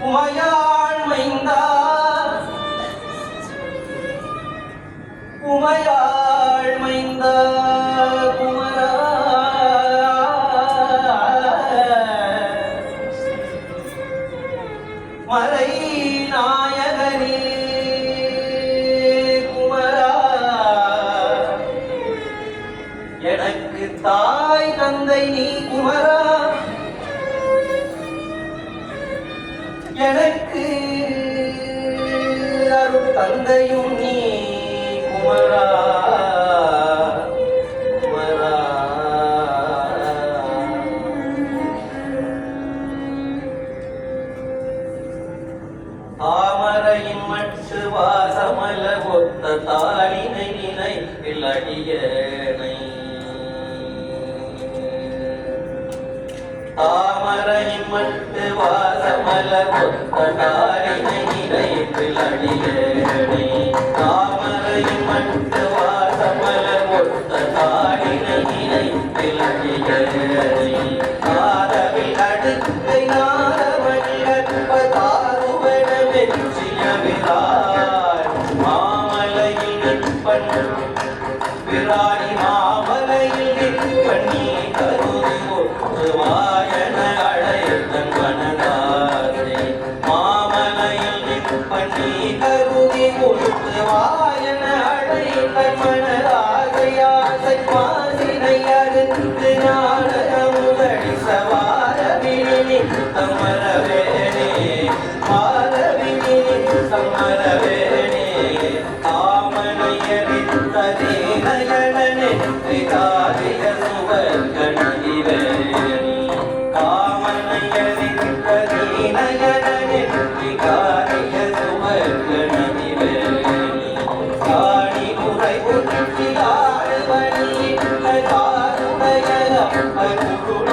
உமையாள் மைந்தா உமையாள் மைந்தா குமரா மறை நாயகனே. குமரா எனக்கு தாய் தந்தை நீ எனக்கு அருள் தந்தையும் நீ குமரா குமரா. தாமரையின் மட்டு வாசமல ஒத்த தாளினை நினை இளடியனை. தாமரையின் மட்டு வாசமல ஒத்த தாளினை நினை இளடியனை தாமரையின் மட்டு வாசமல ஒத்த தாளினை நினை இளடியனை காதவில் அடுக்கை நாரவழி கற்பதாருவன வெற்றியவிரார் மாமலையில் நிற்பன் விராணி நிற்பன் நீ கருதி ஒற்றுவாயன அழைத்தன் பாசினை அறுத்து ஞானமுதடி I will go.